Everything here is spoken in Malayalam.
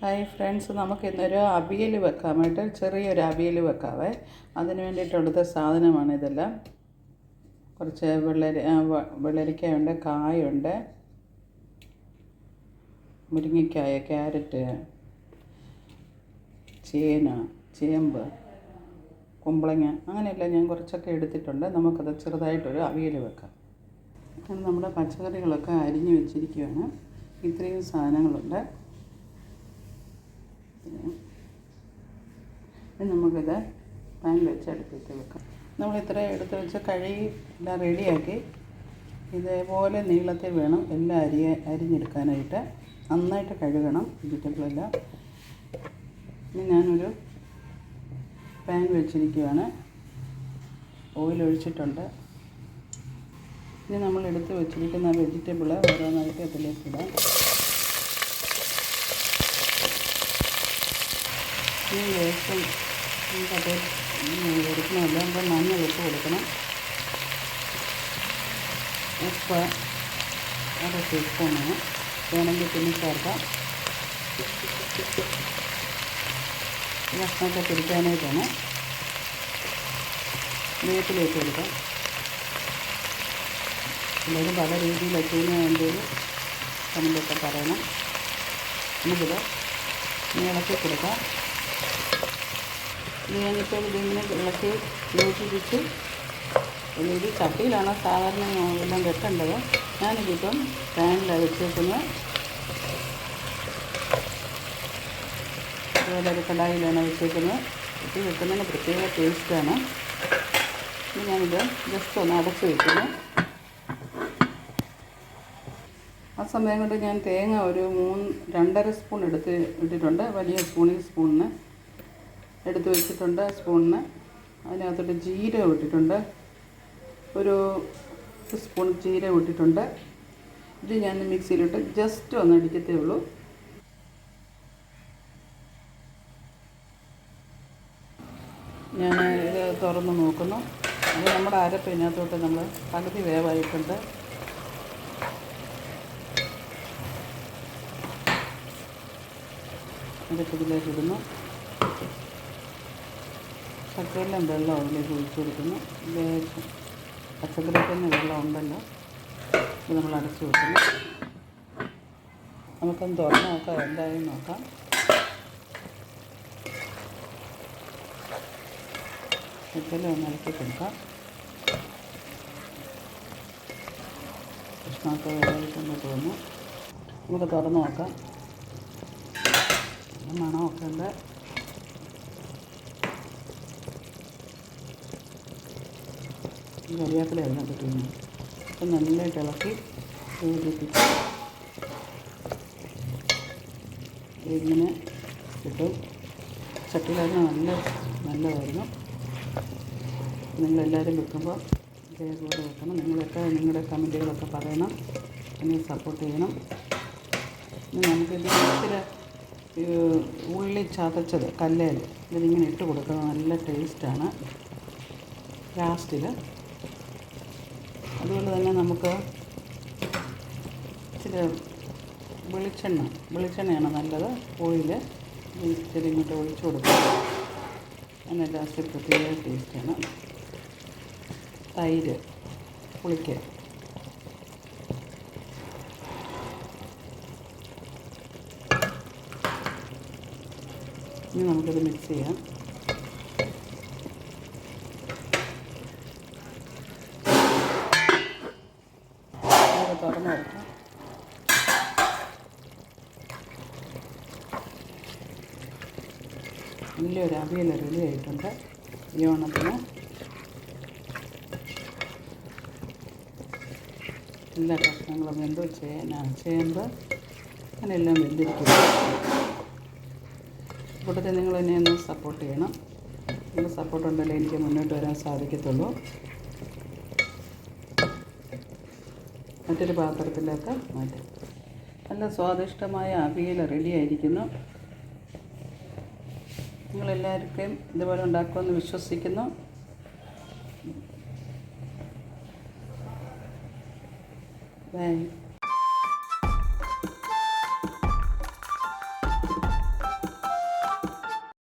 ഹായ് ഫ്രണ്ട്സ് നമുക്ക് ഇന്നൊരു അവിയൽ വെക്കാനായിട്ട് ചെറിയൊരു അവിയൽ വെക്കാവേ. അതിന് വേണ്ടിയിട്ടുള്ളത് സാധനമാണ് ഇതെല്ലാം. കുറച്ച് വെള്ളരി വെള്ളരിക്കയുണ്ട് കായുണ്ട് മുരിങ്ങക്കായ ക്യാരറ്റ് ചേന ചേമ്പ് കുമ്പളങ്ങ അങ്ങനെയെല്ലാം ഞാൻ കുറച്ചൊക്കെ എടുത്തിട്ടുണ്ട്. നമുക്കത് ചെറുതായിട്ടൊരു അവിയൽ വെക്കാം. അങ്ങനെ നമ്മുടെ പച്ചക്കറികളൊക്കെ അരിഞ്ഞു വെച്ചിരിക്കുകയാണ് ഇത്രയും സാധനങ്ങളുണ്ട്. നമുക്കിത് പാൻ വെച്ച് അടുപ്പിച്ച് വെക്കാം. നമ്മൾ ഇത്ര എടുത്ത് വെച്ച് കഴുകി എല്ലാം റെഡിയാക്കി. ഇതേപോലെ നീളത്തിൽ വേണം എല്ലാം അരി അരിഞ്ഞെടുക്കാനായിട്ട്. നന്നായിട്ട് കഴുകണം വെജിറ്റബിളെല്ലാം. ഇനി ഞാനൊരു പാൻ വെച്ചിരിക്കുകയാണ് ഓയിൽ ഒഴിച്ചിട്ടുണ്ട് ഇനി നമ്മൾ എടുത്ത് വെച്ചിരിക്കുന്ന വെജിറ്റബിൾ ഓരോന്നായിട്ട് അതിലേക്ക് ഇടാം. ഈ വേസ്റ്റും എടുക്കണമല്ല അപ്പോൾ മഞ്ഞൾ ഇട്ട് കൊടുക്കണം. ഉപ്പ് അര ടീസ്പൂണാണ് വേണമെങ്കിൽ പിന്നെ ചേർക്കാം. ഭക്ഷണമൊക്കെ പിടിക്കാനായിട്ടാണ് വേപ്പിലേക്ക് കൊടുക്കാം. എല്ലാവരും പല രീതിയിൽ ഇതിന് വേണ്ടിയൊരു കമന്റൊക്കെ പറയണം. നമുക്കിത് ഇളക്കി കൊടുക്കാം. ഇത് ഞാനിപ്പോൾ ഇതിങ്ങനെ ഇളക്കി യോജിപ്പിച്ച് ഇത് ചട്ടിയിലാണ് സാധാരണ എല്ലാം വെക്കേണ്ടത്. ഞാനിതിപ്പം പാനിലാണ് വെച്ചേക്കുന്നത് അതുപോലെ ഒരു കടായിലാണ് വെച്ചേക്കുന്നത്. ഇത് വെക്കുന്നതിന് പ്രത്യേക ടേസ്റ്റാണ് ഞാനിത് ജസ്റ്റ് ഒന്ന് അടച്ച് വയ്ക്കുന്നു സമയം കൊണ്ട് ഞാൻ തേങ്ങ ഒരു മൂന്ന് രണ്ടര സ്പൂൺ എടുത്ത് ഇട്ടിട്ടുണ്ട്. വലിയ സ്പൂണിൽ സ്പൂണിന് എടുത്ത് വെച്ചിട്ടുണ്ട് സ്പൂണിന്. അതിനകത്തോട്ട് ജീരകം ഇട്ടിട്ടുണ്ട്. ഒരു സ്പൂൺ ജീരകം ഇട്ടിട്ടുണ്ട്. ഇത് ഞാൻ മിക്സിയിലിട്ട് ജസ്റ്റ് ഒന്ന് അടിക്കത്തേ ഉള്ളൂ. ഞാൻ ഇത് തുറന്ന് നോക്കുന്നു. അത് നമ്മുടെ അരപ്പ് ഇതിനകത്തോട്ട് നമ്മൾ പകുതി വേവായിട്ടുണ്ട്. അരപ്പ് ഇതിലേക്ക് ഇടുന്നു ചക്കയെല്ലാം വെള്ളം അതിലേക്ക് ഒഴിച്ച് കൊടുക്കുന്നു ലേശം പച്ചക്കറിക്ക് തന്നെ വെള്ളം ഉണ്ടല്ലോ. ഇത് നമ്മൾ അടച്ചു വെക്കുന്നു. നമുക്കൊന്ന് തുറന്ന് നോക്കാം. എന്തായാലും നോക്കാം. ചക്കയെല്ലാം ഒന്ന് ഇളക്കി കൊടുക്കാം. കഷ്ണമൊക്കെ വേവായിട്ടെന്ന് തോന്നുന്നു നമുക്ക് തുറന്ന് നോക്കാം. മണമൊക്കെ ഉണ്ട്. കറിയാക്കല അതിനകത്ത് തിന്നു അപ്പം നല്ലതായിട്ട് ഇളക്കി യോജിപ്പിച്ച്. ഇങ്ങനെ കിട്ടും ചട്ടിയിലായിരുന്നു നല്ല നല്ലതായിരുന്നു. നിങ്ങളെല്ലാവരും വെക്കുമ്പോൾ ഇതേപോലെ വെക്കണം. നിങ്ങളൊക്കെ നിങ്ങളുടെ കമന്റുകളൊക്കെ പറയണം. എന്നെ സപ്പോർട്ട് ചെയ്യണം. നമുക്ക് നമുക്കിത് ഇച്ചിരി ഉള്ളി ചതച്ചത് കല്ലേൽ ഇതിങ്ങനെ ഇട്ട് കൊടുക്കുന്നത് നല്ല ടേസ്റ്റാണ്. ലാസ്റ്റിൽ അതുപോലെ തന്നെ നമുക്ക് ഇച്ചിരി വെളിച്ചെണ്ണ. വെളിച്ചെണ്ണയാണ് നല്ലത്. ഓയിൽ ഇച്ചിരി ഇങ്ങോട്ട് ഒഴിച്ചു കൊടുക്കുക അങ്ങനെ ലാസ്റ്റ് പ്രത്യേക ടേസ്റ്റാണ്. തൈര്. പുളിക്ക്. ഇനി നമുക്കിത് മിക്സ് ചെയ്യാം. തുറന്ന് വലിയൊരു അവിയൽ റെഡി ആയിട്ടുണ്ട്. ഈ ഓണത്തിന് എല്ലാ കഷ്ണങ്ങളും വെന്തു. ചേന ചേമ്പ് അങ്ങനെയെല്ലാം വെന്തിരിക്കുന്നു. കൂട്ടത്തിൽ നിങ്ങൾ എന്നെ ഒന്ന് സപ്പോർട്ട് ചെയ്യണം. നിങ്ങളുടെ സപ്പോർട്ട് ഉണ്ടല്ലേ എനിക്ക് മുന്നോട്ട് വരാൻ സാധിക്കത്തുള്ളൂ. മറ്റൊരു പാത്രത്തിലേക്ക് മാറ്റാം. നല്ല സ്വാദിഷ്ടമായ അവിയൽ റെഡി ആയിരിക്കുന്നു. നിങ്ങളെല്ലാവർക്കും ഇതുപോലെ ഉണ്ടാക്കുമെന്ന് വിശ്വസിക്കുന്നു. ബൈ